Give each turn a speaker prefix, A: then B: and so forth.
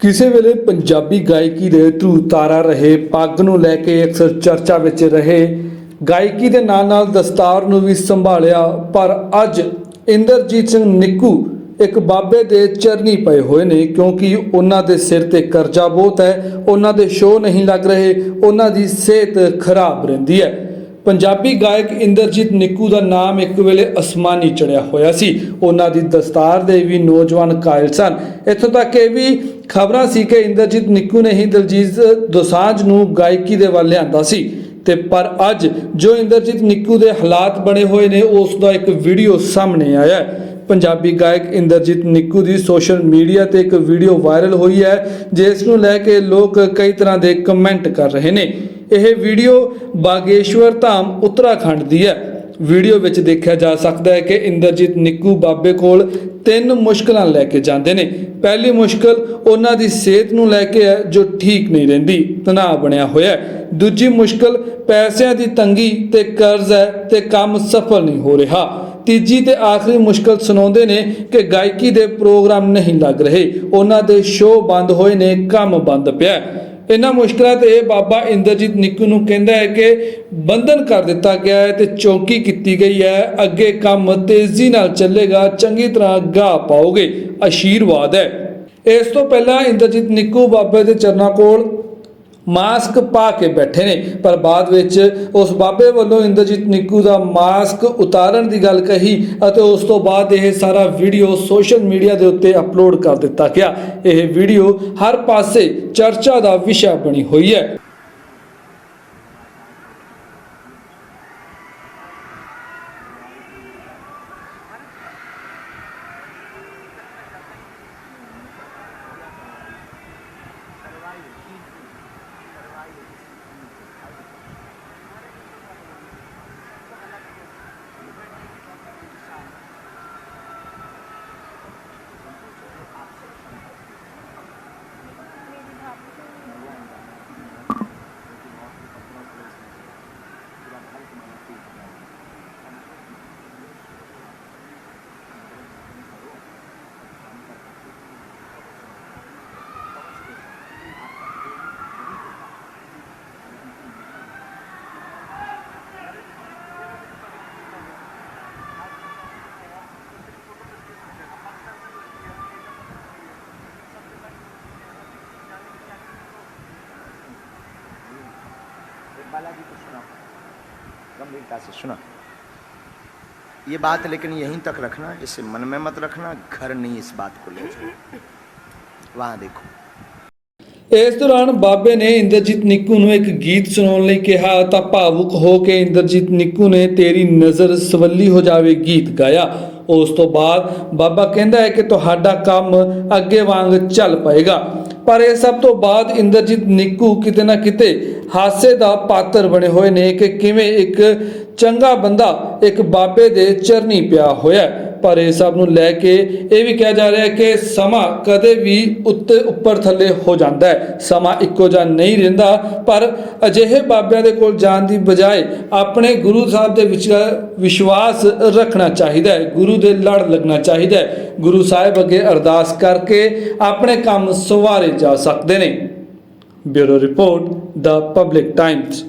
A: ਕਿਸੇ ਵੇਲੇ ਪੰਜਾਬੀ ਗਾਇਕੀ ਦੇ ਧਰੂ ਤਾਰਾ ਰਹੇ, ਪੱਗ ਨੂੰ ਲੈ ਕੇ ਅਕਸਰ ਚਰਚਾ ਵਿੱਚ ਰਹੇ। ਗਾਇਕੀ ਦੇ ਨਾਲ ਨਾਲ ਦਸਤਾਰ ਨੂੰ ਵੀ ਸੰਭਾਲਿਆ, ਪਰ ਅੱਜ ਇੰਦਰਜੀਤ ਸਿੰਘ ਨਿੱਕੂ ਇੱਕ ਬਾਬੇ ਦੇ ਚਰਨੀ ਪਏ ਹੋਏ ਨੇ, ਕਿਉਂਕਿ ਉਹਨਾਂ ਦੇ ਸਿਰ ਤੇ ਕਰਜ਼ਾ ਬਹੁਤ ਹੈ, ਉਹਨਾਂ ਦੇ ਸ਼ੋਅ ਨਹੀਂ ਲੱਗ ਰਹੇ, ਉਹਨਾਂ ਦੀ ਸਿਹਤ ਖਰਾਬ ਰਹਿੰਦੀ ਹੈ। ਪੰਜਾਬੀ ਗਾਇਕ ਇੰਦਰਜੀਤ ਨਿੱਕੂ ਦਾ ਨਾਮ ਇੱਕ ਵੇਲੇ ਅਸਮਾਨੀ ਚੜਿਆ ਹੋਇਆ ਸੀ। ਉਹਨਾਂ ਦੀ ਦਸਤਾਰ ਦੇ ਵੀ ਨੌਜਵਾਨ ਕਾਇਲ ਸਨ। ਇੱਥੋਂ ਤੱਕ ਇਹ ਵੀ ਖਬਰਾਂ ਸੀ ਕਿ ਇੰਦਰਜੀਤ ਨਿੱਕੂ ਨੇ ਹੀ ਦਲਜੀਤ ਦੋਸਾਂਝ ਨੂੰ ਗਾਇਕੀ ਦੇ ਵੱਲ ਲਿਆਂਦਾ ਸੀ। ਤੇ ਪਰ ਅੱਜ ਜੋ ਇੰਦਰਜੀਤ ਨਿੱਕੂ ਦੇ ਹਾਲਾਤ ਬਣੇ ਹੋਏ ਨੇ, ਉਸ ਦਾ ਇੱਕ ਵੀਡੀਓ ਸਾਹਮਣੇ ਆਇਆ ਪੰਜਾਬੀ ਗਾਇਕ ਇੰਦਰਜੀਤ ਨਿੱਕੂ ਦੀ ਸੋਸ਼ਲ ਮੀਡੀਆ ਤੇ ਇੱਕ ਵੀਡੀਓ ਵਾਇਰਲ ਹੋਈ ਹੈ, ਜਿਸ ਨੂੰ ਲੈ ਕੇ ਲੋਕ ਕਈ ਤਰ੍ਹਾਂ ਦੇ ਕਮੈਂਟ ਕਰ ਰਹੇ ਨੇ। ਇਹ ਵੀਡੀਓ ਬਾਗੇਸ਼ਵਰ ਧਾਮ, ਉੱਤਰਾਖੰਡ ਦੀ ਹੈ। ਵੀਡੀਓ ਵਿੱਚ ਦੇਖਿਆ ਜਾ ਸਕਦਾ ਹੈ ਕਿ ਇੰਦਰਜੀਤ ਨਿੱਕੂ ਬਾਬੇ ਕੋਲ ਤਿੰਨ ਮੁਸ਼ਕਲਾਂ ਲੈ ਕੇ ਜਾਂਦੇ ਨੇ। ਪਹਿਲੀ ਮੁਸ਼ਕਲ ਉਹਨਾਂ ਦੀ ਸਿਹਤ ਨੂੰ ਲੈ ਕੇ ਹੈ, ਜੋ ਠੀਕ ਨਹੀਂ ਰਹਿੰਦੀ, ਤਣਾਅ ਬਣਿਆ ਹੋਇਆ ਹੈ। ਦੂਜੀ ਮੁਸ਼ਕਲ ਪੈਸਿਆਂ ਦੀ ਤੰਗੀ ਤੇ ਕਰਜ਼ ਹੈ ਤੇ ਕੰਮ ਸਫਲ ਨਹੀਂ ਹੋ ਰਿਹਾ। ਤੀਜੀ ਤੇ ਆਖਰੀ ਮੁਸ਼ਕਲ ਸੁਣਾਉਂਦੇ ਨੇ ਕਿ ਗਾਇਕੀ ਦੇ ਪ੍ਰੋਗਰਾਮ ਨਹੀਂ ਲੱਗ ਰਹੇ। ਉਹਨਾਂ ਦੇ ਸ਼ੋਅ ਬੰਦ ਹੋਏ ਨੇ, ਕੰਮ ਬੰਦ ਪਿਆ ਇਹਨਾਂ ਮੁਸ਼ਕਲਾਂ ਤੇ ਇਹ ਬਾਬਾ ਇੰਦਰਜੀਤ ਨਿੱਕੂ ਨੂੰ ਕਹਿੰਦਾ ਹੈ ਕਿ ਬੰਧਨ ਕਰ ਦਿੱਤਾ ਗਿਆ ਹੈ ਤੇ ਚੌਕੀ ਕੀਤੀ ਗਈ ਹੈ। ਅੱਗੇ ਕੰਮ ਤੇਜ਼ੀ ਨਾਲ ਚੱਲੇਗਾ, ਚੰਗੀ ਤਰ੍ਹਾਂ ਗਾ ਪਾਓਗੇ ਆਸ਼ੀਰਵਾਦ ਹੈ। ਇਸ ਤੋਂ ਪਹਿਲਾਂ ਇੰਦਰਜੀਤ ਨਿੱਕੂ ਬਾਬੇ ਦੇ ਚਰਨਾਂ ਕੋਲ ਮਾਸਕ ਪਾ ਕੇ ਬੈਠੇ ਨੇ। ਪਰ ਬਾਅਦ ਵਿੱਚ ਉਸ ਬਾਬੇ ਵੱਲੋਂ ਇੰਦਰਜੀਤ ਨਿੱਕੂ ਦਾ ਮਾਸਕ ਉਤਾਰਨ ਦੀ ਗੱਲ ਕਹੀ ਅਤੇ ਉਸ ਤੋਂ ਬਾਅਦ ਇਹ ਸਾਰਾ ਵੀਡੀਓ ਸੋਸ਼ਲ ਮੀਡੀਆ ਦੇ ਉੱਤੇ ਅਪਲੋਡ ਕਰ ਦਿੱਤਾ ਗਿਆ। ਇਹ ਵੀਡੀਓ ਹਰ ਪਾਸੇ ਚਰਚਾ ਦਾ ਵਿਸ਼ਾ ਬਣੀ ਹੋਈ ਹੈ।
B: बालाजी को सुना गंभीरता से सुना ये बात लेकिन यहीं तक रखना इसे मन में मत रखना घर नहीं इस बात को ले जाओ वहां देखो
A: ਇਸ ਦੌਰਾਨ ਬਾਬੇ ਨੇ ਇੰਦਰਜੀਤ ਨਿੱਕੂ ਨੂੰ ਇੱਕ ਗੀਤ ਸੁਣਾਉਣ ਲਈ ਕਿਹਾ ਤਾਂ ਭਾਵੁਕ ਹੋ ਕੇ ਇੰਦਰਜੀਤ ਨਿੱਕੂ ਨੇ ਤੇਰੀ ਨਜ਼ਰ ਸਵੱਲੀ ਹੋ ਜਾਵੇ ਗੀਤ ਗਾਇਆ ਉਸ ਤੋਂ ਬਾਅਦ ਬਾਬਾ ਕਹਿੰਦਾ ਹੈ ਕਿ ਤੁਹਾਡਾ ਕੰਮ ਅੱਗੇ ਵਾਂਗ ਚੱਲ ਪਏਗਾ ਪਰ ਇਹ ਸਭ ਤੋਂ ਬਾਅਦ ਇੰਦਰਜੀਤ ਨਿੱਕੂ ਕਿਤੇ ਨਾ ਕਿਤੇ ਹਾਸੇ ਦਾ ਪਾਤਰ ਬਣੇ ਹੋਏ ਨੇ ਕਿ ਕਿਵੇਂ ਇੱਕ ਚੰਗਾ ਬੰਦਾ ਇੱਕ ਬਾਬੇ ਦੇ ਚਰਨੀ ਪਿਆ ਹੋਇਆ ਪਰ ਇਹ ਸਭ ਨੂੰ ਲੈ ਕੇ ਇਹ ਵੀ ਕਿਹਾ ਜਾ ਰਿਹਾ ਹੈ ਕਿ ਸਮਾਂ ਕਦੇ ਵੀ ਉੱਤੇ ਉੱਪਰ ਥੱਲੇ ਹੋ ਜਾਂਦਾ ਹੈ। ਸਮਾਂ ਇੱਕੋ ਜਿਹਾ ਨਹੀਂ ਰਹਿੰਦਾ, ਪਰ ਅਜਿਹੇ ਬਾਬਿਆਂ ਦੇ ਕੋਲ ਜਾਣ ਦੀ ਬਜਾਏ ਆਪਣੇ ਗੁਰੂ ਸਾਹਿਬ ਦੇ ਵਿੱਚ ਵਿਸ਼ਵਾਸ ਰੱਖਣਾ ਚਾਹੀਦਾ ਹੈ, ਗੁਰੂ ਦੇ ਲੜ ਲੱਗਣਾ ਚਾਹੀਦਾ ਹੈ। ਗੁਰੂ ਸਾਹਿਬ ਅੱਗੇ ਅਰਦਾਸ ਕਰਕੇ ਆਪਣੇ ਕੰਮ ਸਵਾਰੇ ਜਾ ਸਕਦੇ ਨੇ। ਬਿਊਰੋ ਰਿਪੋਰਟ, ਦਾ ਪਬਲਿਕ ਟਾਈਮਸ